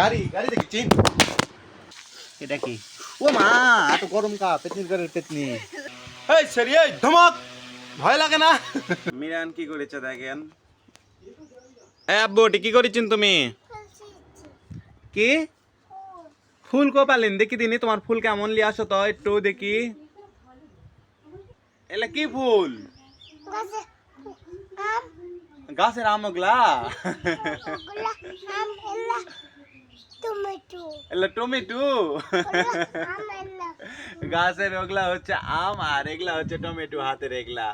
গাড়ি গাড়ি দেখছি এটা কি? ও মা এত গরম কা পেতনির ঘরের পেতনি এই সরি এই ধমক! ভয় লাগে না? মিরান কি করেছে দেখেন? এ আব্বু ওটি কি করেছেন তুমি? কি? ফুল কো পালেন দেখি দিনি তোমার ফুল কেমন লিয়ে আসো তো একটু দেখি। এলা কি ফুল? গাছের আম ওগুলা টমেটো এলা টমেটো গাছের ওগুলা হচ্ছে আম আর এগুলা হচ্ছে টমেটো হাতের এগুলা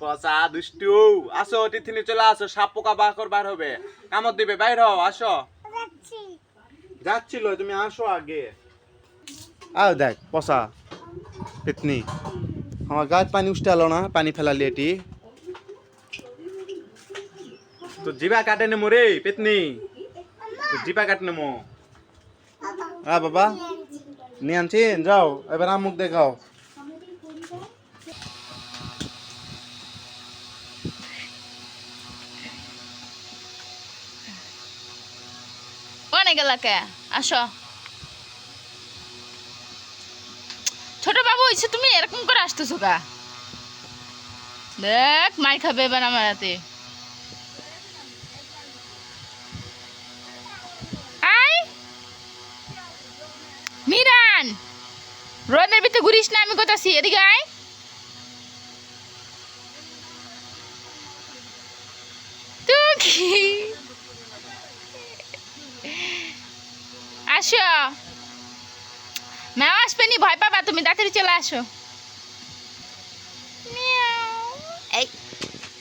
পচা দুষ্টু আসো টিথিনি চলে আসো সাপ পোকা বাকর বার হবে কামড় দিবে বাইর হও আসো যাচ্ছি যাচ্ছিল তুমি আসো আগে আও দেখ পচা পেতনি আমার গাছ পানি এলো না পানি ফেলালি এটি তো জিবা কাটেনি নেমো রে পেতনি তো জিবা কাটে নেমো। আ বাবা। নিয়ে আনছেন যাও এবার আমুক দেখাও। আসো। ছোট বাবু হয়েছে তুমি এরকম করে আসতেছো কা দেখ মাই খাবে এবার আমার হাতে মিরান রোদের ভিতরে ঘুরিস না, আমি কোথাছি? এদিকে আয়। আসো। ম্যাম আসবে নি, ভয় পাবা তুমি, তাড়াতাড়ি চলে আসো।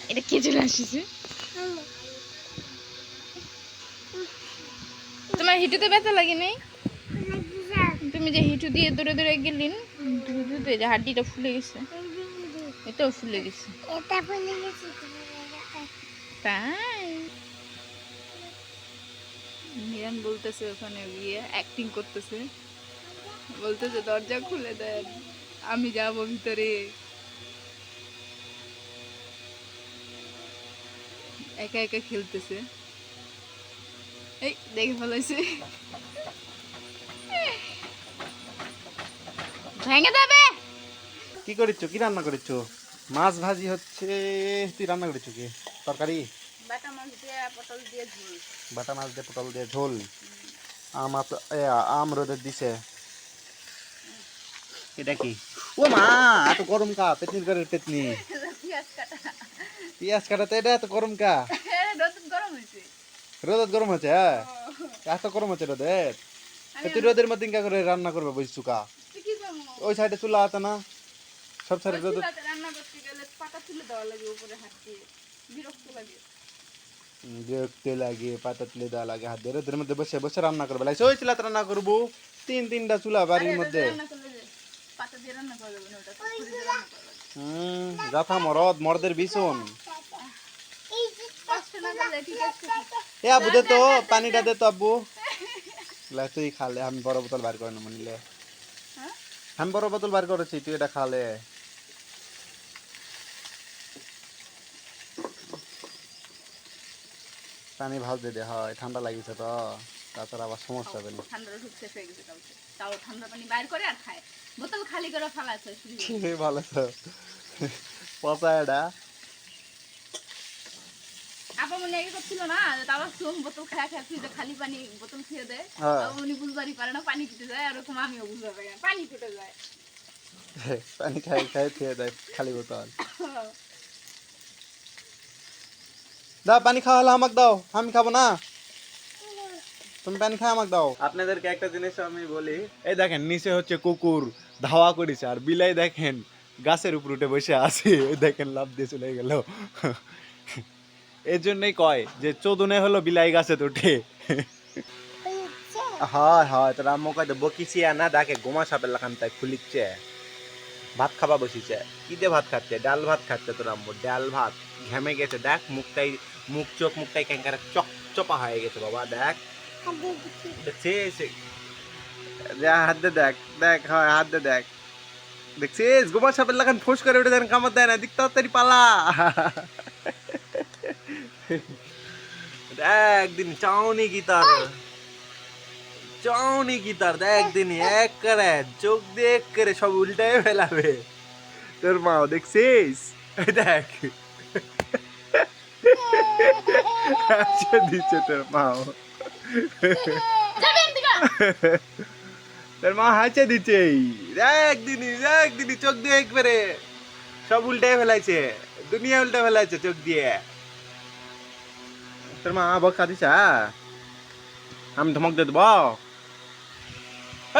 এটা কে চলে আসিছে? তোমার হিটুতে ব্যথা লাগে নেই তুমি যে হিটু দিয়ে দৌড়ে দৌড়ে গেলিন ধুতে ধুতে যে হাড্ডিটা ফুলে গেছে। এটাও ফুলে গেছে। এটা বলে গেছি তাই? মিরান বলতেছে ওখানে গিয়ে অ্যাক্টিং করতেছে। বলতেছে দরজা খুলে দেন আমি যাব ভিতরে। একা একা খেলতেছে। এই দেখে ফেলাইছে। ভেঙে যাবে কি করিচ্ছ? কি রান্না করিচ্ছ? মাছ ভাজি হচ্ছে তুই রান্না করিচ্ছ কি? তরকারি? বাটা মাছ দিয়ে পটল দিয়ে ঝোল। বাটা মাছ দিয়ে পটল দিয়ে ঝোল? আম আম রোদের দিছে। এটা কি? ও মা এত গরম কা পেতনির ঘরের পেতনি। পেঁয়াজ কাটা। কাটাতে এটা এত গরম কা। রোদ গরম হয়েছে। রোদ গরম হচ্ছে হ্যাঁ? এত গরম হচ্ছে রোদের তুই রোদের মধ্যে করে রান্না করবে বুঝছু কা? ওই সাইডে চুলা আছে না সব সাইডে রান্না করতে গেলে পাটা তুলে দেওয়া লাগে উপরে হাত দিয়ে বিরক্ত লাগে বিরক্তি লাগে পাতা তুলে দেওয়া লাগে হাত দিয়ে রোদের মধ্যে বসে বসে রান্না করবে লাগছে ওই চুলাতে রান্না করব তিন তিনটা চুলা বাড়ির মধ্যে পাতা হুম গাথা মরদ মরদের ভীষণ এ আবু দে তো পানিটা দে তো আব্বু তুই খালে আমি বড় বোতল বার করে নেব নিলে হ্যাঁ? আমি বড় বোতল বার করেছি তুই এটা খালে। পানি ভাজ দে দে হয় ঠান্ডা লাগিছে তো তাছাড়া আবার সমস্যা হবে না হয়ে গেছে তাও ঠান্ডা পানি বাইর করে আর খায়। বোতল খালি করে ফেলাচ্ছে শুধু ভালো তো। পচা এটা। আপা মনে আগে করছিল না যে সোম বোতল খায় খায় ফ্রিজে খালি পানি বোতল খেয়ে দেয় হ্যাঁ। উনি বুঝবারই পারে না পানি পিতে যায় আর আমিও বুঝতে পারি না পানি পিটে যায়। পানি খাই খাই খেয়ে দেয় খালি বোতল। দাও পানি খাওয়া হলো আমাকে দাও আমি খাব না। তুমি পানি খাও আমাকে দাও। আপনাদেরকে একটা জিনিস আমি বলি এই দেখেন নিচে হচ্ছে কুকুর ধাওয়া করেছে আর বিলাই দেখেন গাছের উপর উঠে বসে আছে দেখেন লাভ দিয়ে চলে গেল। এর জন্যই কয় যে চোদনে হলো বিলাই গাছে হয়েছে হয় হয়, তোর আম্মু কয় তো বকিছি না ডাকে গোমা সাপের লাখান তাই খুলিচ্ছে। ভাত খাবা বসিছে। কি দিয়ে ভাত খাচ্ছে? ডাল ভাত খাচ্ছে তোর আম্মু, ডাল ভাত। ঘেমে গেছে, দেখ মুখটাই, মুখ চোখ, মুখটাই ক্যাঙ্কার চক চপা হয়ে গেছে বাবা, দেখ। দেখছিস যা হাত দে, দেখ দেখ, হয়, হাত দে, দেখ। দেখছিস, গোমা সাপের লাখান ফোস করে উঠে দেন, কামড় দেয় না দিক তাড়াতাড়ি পালা। দেখ দিন চাউনি তার চাউনি তার দেখ এক করে, চোখ এক করে সব উল্টায় ফেলাবে। তোর মাও দেখছিস? দেখ। আচ্ছা দিচ্ছে তোর মাও। তোর মা হাঁচে দিচ্ছে। দেখ দিনই দেখ চোখ দিয়ে একবারে সব উল্টায় ফেলাইছে, দুনিয়া উল্টে ফেলাইছে চোখ দিয়ে। তোর মা বকা দিছা আমি ধমক দিয়ে দেবো।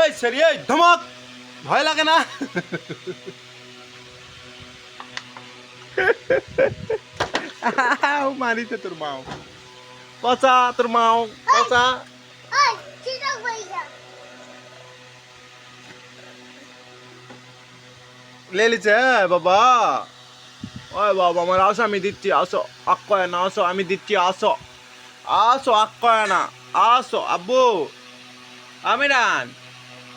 এই সরি এই ধমক! ভয় লাগে না? মারিছে তোর মাও। পচা, তোর মাও, পচা। ওই লে লিছে বাবা। ওই বাবা, আমার আসো, আমি দিচ্ছি, আসো। আক্কয় না আসো, আমি দিচ্ছি, আসো। আসো আক্কয় না আসো, আব্বু। আমিরান,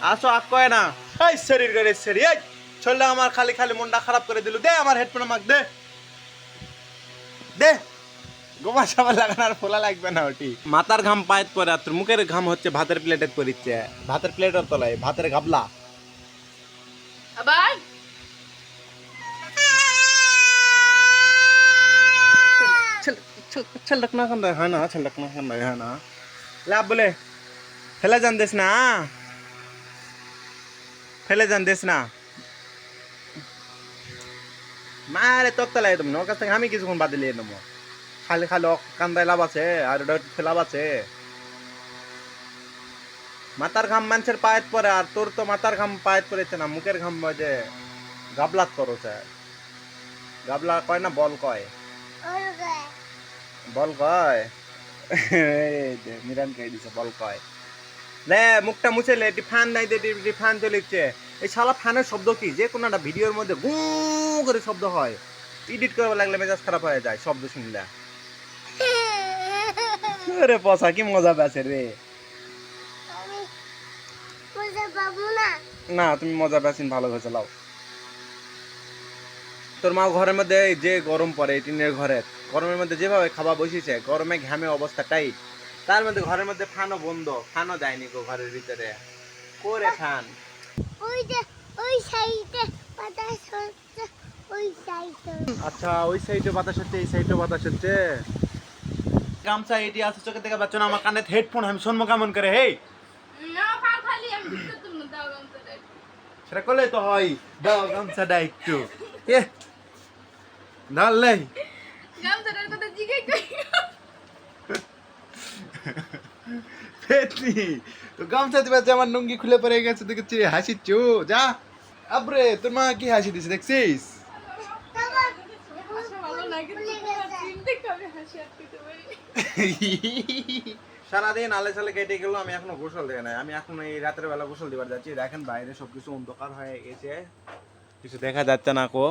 আসো আক্কয় না এই শরীর করে শরীর, এই চললে আমার খালি খালি মনটা খারাপ করে দিল। দে আমার হেডফোন আমাকে, দে। দে। গোমা সাবার লাগানোর ফোলা লাগবে না ওটি। মাথার ঘাম পায়েত পরে আর তোর মুখের ঘাম হচ্ছে ভাতের প্লেটের পরিচ্ছে। ভাতের প্লেটের তলায়, ভাতের গাবলা। আবার? না না না না লাভ বলে ফেলে যান দেশ না ফেলে যান দেশ না মারে তক্তালাই তুমি কাছ থেকে আমি কিছুক্ষণ বাদ দিলে নেব খালি খালি কান্দায় লাভ আছে আর ফেলাব লাভ আছে মাতার ঘাম মানুষের পায়েত পরে আর তোর তো মাতার ঘাম পায়েত পরেছে না, মুখের ঘাম যে গাবলাত করছে গাবলা কয় না বল কয়। বল কয় মিরান কই দিছে বল কয় লে মুখটা মুছে লে এটি ফ্যান নাই দে এটি ফ্যান চলিচ্ছে এই শালা ফ্যানের শব্দ কি? যে কোনো একটা ভিডিওর মধ্যে গু করে শব্দ হয়। এডিট করবে লাগলে মেজাজ খারাপ হয়ে যায় শব্দ শুনলে। রে পসা কি মজা পেয়েছে রে। না। তুমি মজা পেয়েছেন ভালো হয়েছে লাও। তোর মা ঘরের মধ্যে এই যে গরম পড়ে টিনের ঘরে। গরমের মধ্যে যেভাবে খাওয়া বসেছে গরমে ঘামে অবস্থা টাইট। তার মধ্যে ঘরের মধ্যে ফ্যানও বন্ধ ফ্যানও দেয়নি গো ঘরের ভিতরে। করে ফ্যান? ওই যে ওই সাইডে বাতাস হচ্ছে ওই সাইডে। আচ্ছা ওই সাইডে বাতাস হচ্ছে এই সাইডে বাতাস হচ্ছে। গামছা এটি আছে চোখে থেকে বাচ্চা না আমার কানে হেডফোন আমি শুনব কেমন করে হেই। না ফাল খালি আমি দিতে তুমি দাও গামছাটা সেটা করলে তো হয়। দাও গামছাটা একটু। এ ধরলে গামছাটার কথা জিজ্ঞেস করি পেতনি তো গামছা দিবা যে আমার লুঙ্গি খুলে পড়ে গেছে দেখেছি হাসিচ্ছ যা। আবরে তোর মা কি হাসি দিছে দেখছিস? সারাদিন আলে সালে কেটে গেল আমি এখনও গোসল দেয় নাই। আমি এখন এই রাতের বেলা গোসল দিবার যাচ্ছি। দেখেন বাইরে সবকিছু অন্ধকার হয়ে গেছে। কিছু দেখা যাচ্ছে না কো।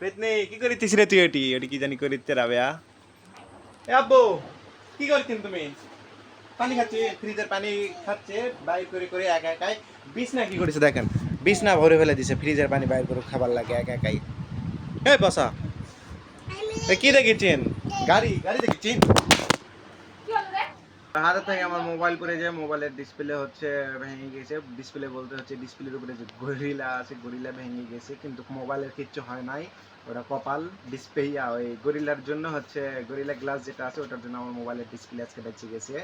পেতনি কি করিতিস রে তুই এটি? এটি কি জানি করিতে রাবেয়া? এ আব্বু কি করছেন তুমি? পানি খাচ্ছে, ফ্রিজের পানি খাচ্ছে, বাইর করে করে একা একাই। বিছনা কি করেছে দেখেন? বিছনা ভরে ফেলে দিছে, ফ্রিজের পানি বাইর করে খাবার লাগে একা একাই। এ বসা কি দেখেছেন গাড়ি গাড়ি দেখেছেন হাতে থেকে আমার মোবাইল পড়ে যায় মোবাইলের ডিসপ্লে হচ্ছে ভেঙে গেছে। ডিসপ্লে বলতে হচ্ছে ডিসপ্লের উপরে যে গরিলা আছে গরিলা ভেঙে গেছে কিন্তু মোবাইলের কিচ্ছু হয় নাই। ওটা কপাল ডিসপ্লে ওই গরিলার জন্য হচ্ছে গরিলা গ্লাস যেটা আছে ওটার জন্য আমার মোবাইলের ডিসপ্লে আজকে বেঁচে গেছে।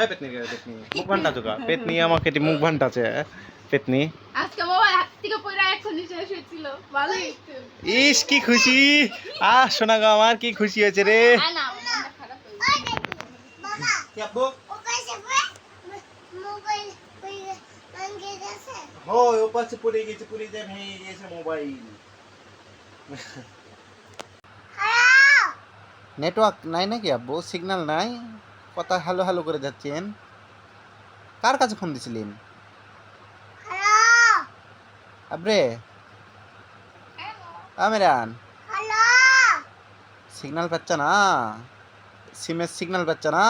এই পেতনি পেতনি। মুখ ভান্টা চোখা পেতনি আমাকে মুখ ভান্টাছে পেতনি। আজকে মোবাইল হাত থেকে পড়ে এখন শেষ হয়েছিল ভালো একটু ইস কি খুশি। আহ শোনা গো আমার কি খুশি হয়েছে রে। না আমার মনটা খারাপ হয়ে ওই দেখি বাবা কি আব্বু হয় পড়ে গেছে পড়ে যায় ভেঙে গেছে মোবাইল নেটওয়ার্ক নাই নাকি আব্বু? সিগন্যাল নাই? কথা হ্যালো হ্যালো করে যাচ্ছেন। কার কাছে ফোন দিছিলেন? আবরে? আমিরান? হ্যালো সিগন্যাল পাচ্ছে না। সিমের সিগন্যাল পাচ্ছে না।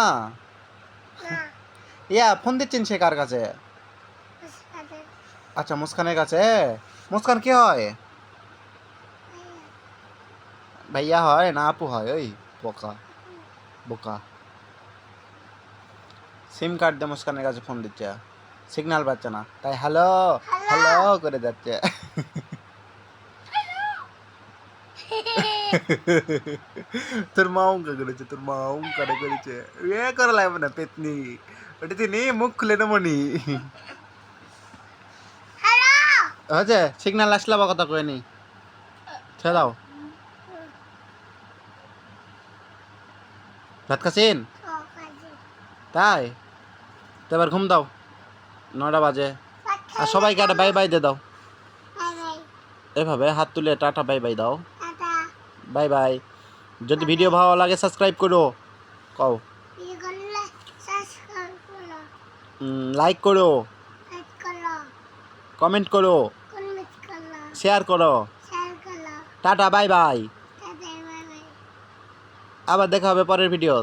ইয়া ফোন দিচ্ছেন সে কার কাছে? আচ্ছা মুস্কানের কাছে মুস্কান কি হয়? ভাইয়া হয় না আপু হয়? ওই বোকা বোকা। সিম কার্ড দিয়ে মুস্কানের কাছে ফোন দিচ্ছে। সিগন্যাল পাচ্ছে না। তাই হ্যালো। হ্যালো করে যাচ্ছে। তোর মা উঙ্কা করেছে তোর মা উঙ্কা করেছে এ করা লাগবে না পেতনি ওটা তিনি মুখ খুলে নেব নি হ্যালো হচ্ছে সিগন্যাল আসলে বা কথা কয়ে নি ছেড়ে দাও ভাত খাচ্ছেন তাই তো এবার ঘুম দাও নটা বাজে আর সবাইকে একটা বাই বাই দিয়ে দাও বাই বাই এভাবে হাত তুলে টাটা বাই বাই দাও বাই বাই। যদি ভিডিও ভালো লাগে সাবস্ক্রাইব করো। কও। লাইক করো। কমেন্ট করো। শেয়ার করো। Tata, bye bye. আবার দেখা হবে পরের ভিডিও